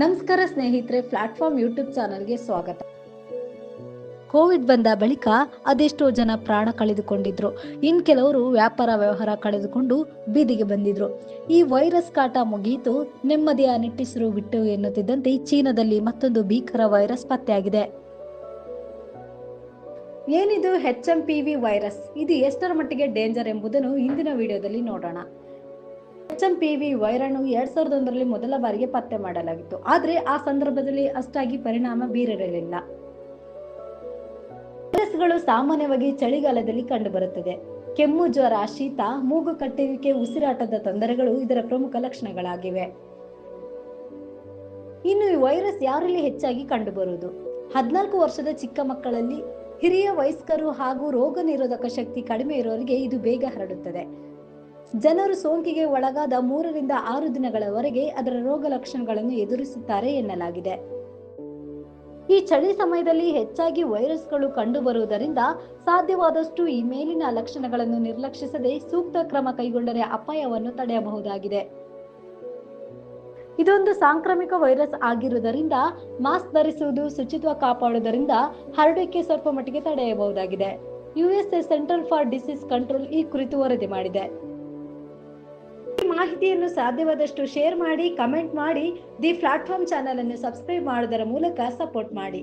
ನಮಸ್ಕಾರ ಸ್ನೇಹಿತರೆ platform YouTube ಚಾನಲ್ಗೆ ಸ್ವಾಗತ. ಕೋವಿಡ್ ಬಂದ ಬಳಿಕ ಅದೆಷ್ಟೋ ಜನ ಪ್ರಾಣ ಕಳೆದುಕೊಂಡಿದ್ರು. ಇನ್ ಕೆಲವರು ವ್ಯಾಪಾರ ವ್ಯವಹಾರ ಕಳೆದುಕೊಂಡು ಬೀದಿಗೆ ಬಂದಿದ್ರು. ಈ ವೈರಸ್ ಕಾಟ ಮುಗಿಯಿತು, ನೆಮ್ಮದಿಯ ನಿಟ್ಟಿಸಿರು ಬಿಟ್ಟು ಎನ್ನುತ್ತಿದ್ದಂತೆ ಚೀನಾದಲ್ಲಿ ಮತ್ತೊಂದು ಭೀಕರ ವೈರಸ್ ಪತ್ತೆಯಾಗಿದೆ. ಏನಿದು H M P V virus? ಇದು ಎಷ್ಟರ ಮಟ್ಟಿಗೆ ಡೇಂಜರ್ ಎಂಬುದನ್ನು ಇಂದಿನ ವಿಡಿಯೋದಲ್ಲಿ ನೋಡೋಣ. ಎಚ್ ಎಂ ಪಿ ವಿ ವೈರಾಣು ಎರಡ್ ಸಾವಿರದ ಒಂದರಲ್ಲಿ ಮೊದಲ ಬಾರಿಗೆ ಪತ್ತೆ ಮಾಡಲಾಗಿತ್ತು. ಆದ್ರೆ ಆ ಸಂದರ್ಭದಲ್ಲಿ ಅಷ್ಟಾಗಿ ಪರಿಣಾಮ ಬೀರಿರಲಿಲ್ಲ. ವೈರಸ್ಗಳು ಸಾಮಾನ್ಯವಾಗಿ ಚಳಿಗಾಲದಲ್ಲಿ ಕಂಡುಬರುತ್ತದೆ. ಕೆಮ್ಮು, ಜ್ವರ, ಶೀತ, ಮೂಗು ಕಟ್ಟುವಿಕೆ ಉಸಿರಾಟದ ತೊಂದರೆಗಳು ಇದರ ಪ್ರಮುಖ ಲಕ್ಷಣಗಳಾಗಿವೆ. ಇನ್ನು ಈ ವೈರಸ್ ಯಾರಲ್ಲಿ ಹೆಚ್ಚಾಗಿ ಕಂಡುಬರುವುದು? ಹದಿನಾಲ್ಕು ವರ್ಷದ ಚಿಕ್ಕ ಮಕ್ಕಳಲ್ಲಿ ಹಿರಿಯ ವಯಸ್ಕರು ಹಾಗೂ ರೋಗ ನಿರೋಧಕ ಶಕ್ತಿ ಕಡಿಮೆ ಇರೋರಿಗೆ ಇದು ಬೇಗ ಹರಡುತ್ತದೆ. ಜನರು ಸೋಂಕಿಗೆ ಒಳಗಾದ ಮೂರರಿಂದ ಆರು ದಿನಗಳವರೆಗೆ ಅದರ ರೋಗ ಲಕ್ಷಣಗಳನ್ನು ಎದುರಿಸುತ್ತಾರೆ ಎನ್ನಲಾಗಿದೆ. ಈ ಚಳಿ ಸಮಯದಲ್ಲಿ ಹೆಚ್ಚಾಗಿ ವೈರಸ್ಗಳು ಕಂಡುಬರುವುದರಿಂದ ಸಾಧ್ಯವಾದಷ್ಟು ಈ ಮೇಲಿನ ಲಕ್ಷಣಗಳನ್ನು ನಿರ್ಲಕ್ಷಿಸದೆ ಸೂಕ್ತ ಕ್ರಮ ಕೈಗೊಂಡರೆ ಅಪಾಯವನ್ನು ತಡೆಯಬಹುದಾಗಿದೆ. ಇದೊಂದು ಸಾಂಕ್ರಾಮಿಕ ವೈರಸ್ ಆಗಿರುವುದರಿಂದ ಮಾಸ್ಕ್ ಧರಿಸುವುದು ಶುಚಿತ್ವ ಕಾಪಾಡುವುದರಿಂದ ಹರಡುವಿಕೆ ಸ್ವಲ್ಪ ಮಟ್ಟಿಗೆ ತಡೆಯಬಹುದಾಗಿದೆ. USA central for disease control ಈ ಕುರಿತು ವರದಿ ಮಾಡಿದೆ. ಮಾಹಿತಿಯನ್ನು ಸಾಧ್ಯವಾದಷ್ಟು ಶೇರ್ ಮಾಡಿ ಕಮೆಂಟ್ ಮಾಡಿ ದಿ ಪ್ಲಾಟ್ಫಾರ್ಮ್ ಚಾನಲ್ ಅನ್ನು ಸಬ್ಸ್ಕ್ರೈಬ್ ಮಾಡುವುದರ ಮೂಲಕ ಸಪೋರ್ಟ್ ಮಾಡಿ.